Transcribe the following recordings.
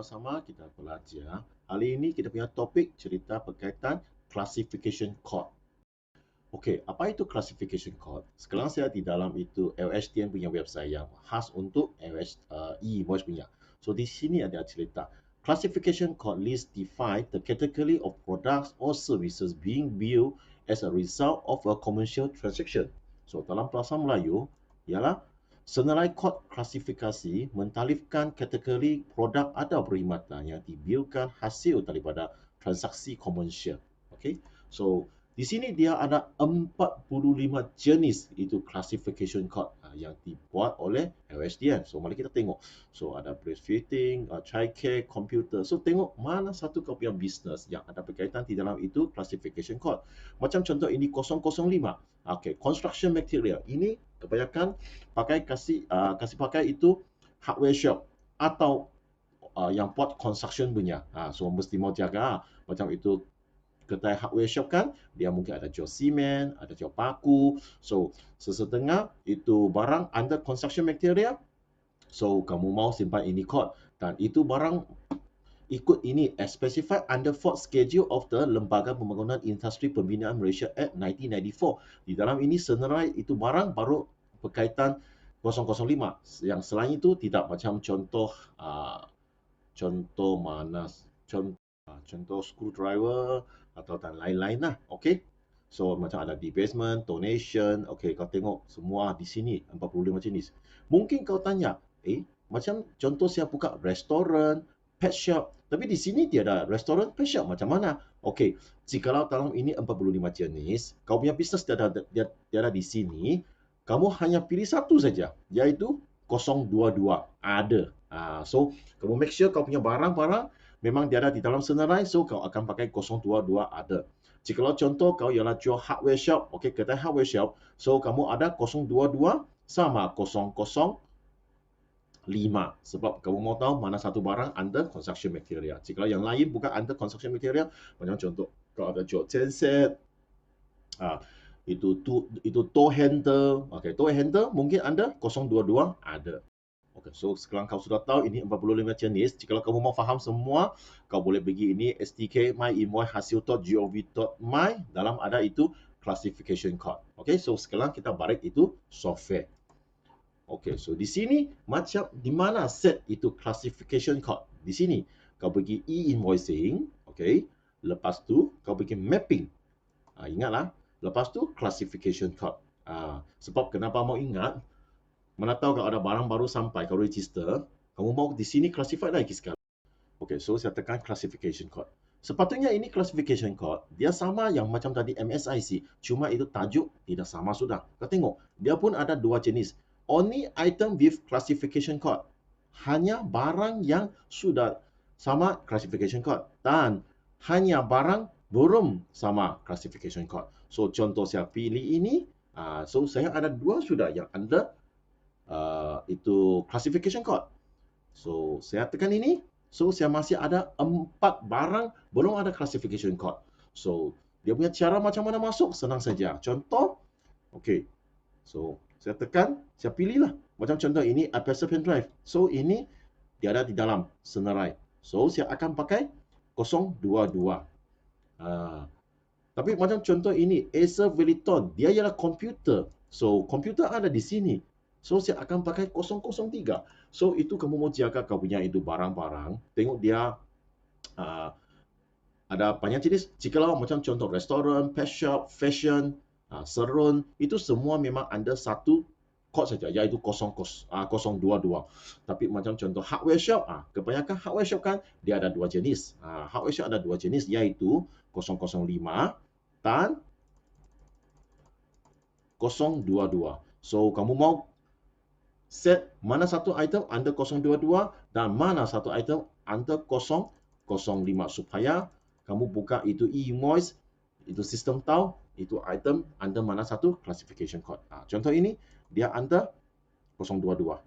sama-sama kita belajar. Hari ini kita punya topik cerita berkaitan classification code. Okey, apa itu classification code? Sekarang saya di dalam itu LHDN punya website yang khas untuk LH uh, e-invoice punya. So di sini ada cerita. Classification code list define the category of products or services being billed as a result of a commercial transaction. So dalam bahasa Melayu ialah Senarai kod klasifikasi mentalifkan kategori produk atau perkhidmatan yang dibilkan hasil daripada transaksi komersial. Okay, so di sini dia ada 45 jenis itu classification code uh, yang dibuat oleh LSDN. So mari kita tengok. So ada breastfeeding, uh, child care, computer. So tengok mana satu kau punya business yang ada berkaitan di dalam itu classification code. Macam contoh ini 005. Okay, construction material. Ini kebanyakan pakai kasih uh, kasih pakai itu hardware shop atau uh, yang buat construction punya. Uh, so mesti mau jaga macam itu kedai hardware shop kan dia mungkin ada jual simen, ada jual paku. So sesetengah itu barang under construction material. So kamu mau simpan ini kod dan itu barang ikut ini as specified under fourth schedule of the Lembaga Pembangunan Industri Pembinaan Malaysia Act 1994. Di dalam ini senarai itu barang baru berkaitan 005. Yang selain itu tidak macam contoh uh, contoh mana contoh contoh screwdriver atau dan lain-lain lah. Okay. So macam ada debasement, donation. Okay, kau tengok semua di sini 45 jenis. Mungkin kau tanya, eh macam contoh saya buka restoran, pet shop. Tapi di sini dia ada restoran, pet shop macam mana? Okay, jikalau dalam ini 45 jenis, kau punya bisnes dia ada, dia, dia ada di sini, kamu hanya pilih satu saja, iaitu 022. Ada. Uh, so, kamu make sure kau punya barang-barang memang dia ada di dalam senarai, so kau akan pakai 022 ada. Jika contoh kau ialah jual hardware shop, okey, kedai hardware shop, so kamu ada 022 sama 005 sebab kamu mau tahu mana satu barang under construction material. Jika yang lain bukan under construction material, macam contoh kau ada jual genset, ah, itu tu, itu toe handle, okey, toe handle mungkin anda 022 ada. Okay, so sekarang kau sudah tahu ini 45 jenis. Jika kamu mau faham semua, kau boleh pergi ini SDK myinvoicehasil.gov.my dalam ada itu classification code. Okay, so sekarang kita balik itu software. Okay, so di sini macam di mana set itu classification code. Di sini kau pergi e-invoicing, okay. Lepas tu kau pergi mapping. Ha, ingatlah, lepas tu classification code. Ha, sebab kenapa mau ingat? Mana tahu kalau ada barang baru sampai kau register, kamu mau di sini classified lagi sekali. Okay, so saya tekan classification code. Sepatutnya ini classification code, dia sama yang macam tadi MSIC, cuma itu tajuk tidak sama sudah. Kau tengok, dia pun ada dua jenis. Only item with classification code. Hanya barang yang sudah sama classification code. Dan hanya barang belum sama classification code. So, contoh saya pilih ini. Uh, so, saya ada dua sudah yang under uh, itu classification code. So, saya tekan ini. So, saya masih ada empat barang belum ada classification code. So, dia punya cara macam mana masuk? Senang saja. Contoh, okay. So, saya tekan, saya pilih lah. Macam contoh ini, Apacer Pen Drive. So, ini dia ada di dalam senarai. So, saya akan pakai 022. Uh, tapi macam contoh ini, Acer Veliton. Dia ialah komputer. So, komputer ada di sini. So saya akan pakai 003. So itu kamu mau jaga kau punya itu barang-barang. Tengok dia uh, ada banyak jenis. Jikalau macam contoh restoran, pet shop, fashion, uh, serun, itu semua memang ada satu kod saja iaitu 00 uh, 022. Tapi macam contoh hardware shop, uh, kebanyakan hardware shop kan dia ada dua jenis. Uh, hardware shop ada dua jenis iaitu 005 dan 022. So kamu mau set mana satu item under 022 dan mana satu item under 005 supaya kamu buka itu e-invoice itu sistem tahu itu item under mana satu classification code. Nah, contoh ini dia under 022.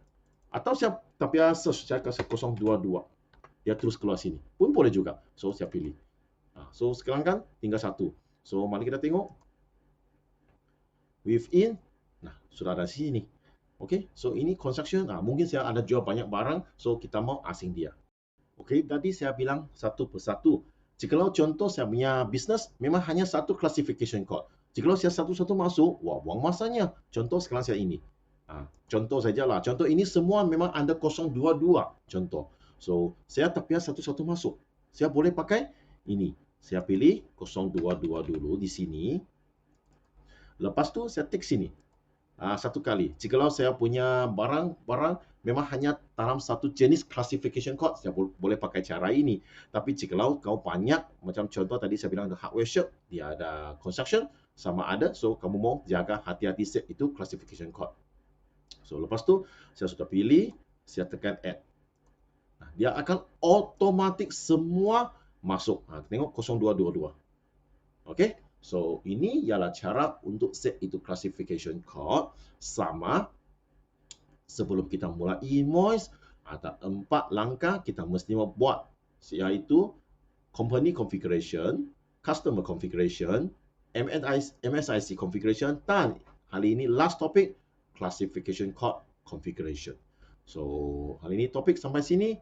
Atau saya tapi search saya kasih 022. Dia terus keluar sini. Pun boleh juga. So saya pilih. Nah, so sekarang kan tinggal satu. So mari kita tengok. Within. Nah, sudah ada sini. Okay, so ini construction. Ah, mungkin saya ada jual banyak barang, so kita mau asing dia. Okey, tadi saya bilang satu persatu. Jikalau contoh saya punya bisnes memang hanya satu classification code. Jikalau saya satu-satu masuk, wah buang masanya. Contoh sekarang saya ini. Ha, contoh sajalah. Contoh ini semua memang anda 022 contoh. So, saya tak payah satu-satu masuk. Saya boleh pakai ini. Saya pilih 022 dulu di sini. Lepas tu saya tik sini. Ha, satu kali. Jikalau saya punya barang-barang memang hanya dalam satu jenis classification code, saya boleh pakai cara ini. Tapi jikalau kau banyak, macam contoh tadi saya bilang ada hardware shop, dia ada construction, sama ada, so kamu mau jaga hati-hati set itu classification code. So lepas tu, saya sudah pilih, saya tekan add. Nah, dia akan otomatik semua masuk. Ha, tengok 0222. Okay, so ini ialah cara untuk set itu classification code sama sebelum kita mula invoice ada empat langkah kita mesti buat iaitu company configuration, customer configuration, MSIC configuration dan hari ini last topic classification code configuration. So, hari ini topik sampai sini.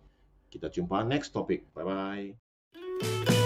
Kita jumpa next topic. Bye bye.